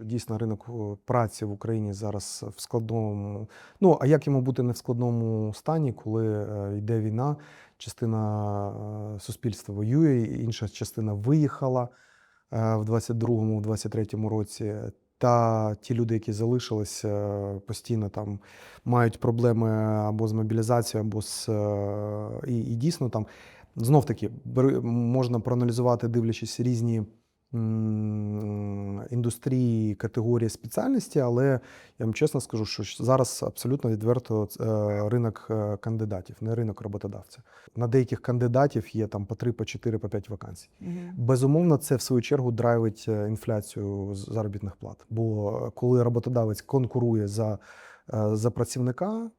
Дійсно, ринок праці в Україні зараз в складному. Ну а як йому бути не в складному стані, коли е, йде війна? Частина е, суспільства воює, інша частина виїхала е, в 22-му, в 23-му році. Та ті люди, які залишились, постійно там мають проблеми або з мобілізацією, або з і, і дійсно там знов таки можна проаналізувати, дивлячись різні індустрії, категорії спеціальності, але я вам чесно скажу, що зараз абсолютно відверто е, ринок е, кандидатів, не ринок роботодавця. На деяких кандидатів є там по 3, по 4, по 5 вакансій. Безумовно, це в свою чергу драйвить е, інфляцію заробітних плат. Бо коли роботодавець конкурує за, за працівника,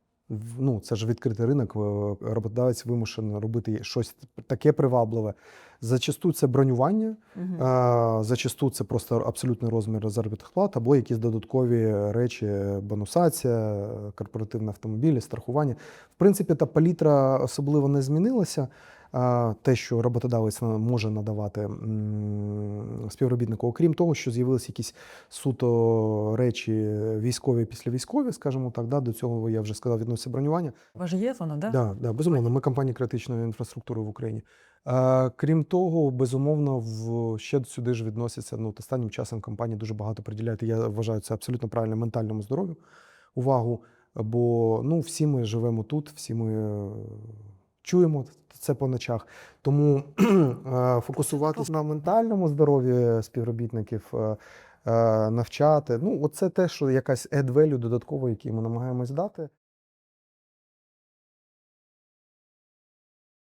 ну це ж відкритий ринок, е, роботодавець вимушений робити щось таке привабливе. Зачасту це бронювання, а, зачасту це просто абсолютний розмір заробітних плат або якісь додаткові речі, бонусація, корпоративні автомобілі, страхування. В принципі, та палітра особливо не змінилася. А, Те, що роботодавець може надавати співробітнику, окрім того, що з'явилися якісь суто речі військові післявійськові, скажімо так, да, до цього я вже сказав, відноситься бронювання. У вас же є воно, да? Да, да, безумовно, ми компанія критичної інфраструктури в Україні. Крім того, безумовно, в ще сюди ж відносяться. Ну, останнім часом компанії дуже багато приділяють. Я вважаю це абсолютно правильно ментальному здоров'ю увагу. Бо ну, всі ми живемо тут, всі ми чуємо це по ночах. Тому е, фокусуватися на ментальному здоров'ї співробітників. е, е, Навчати, ну, оце те, що якась add value додатково, який ми намагаємось дати.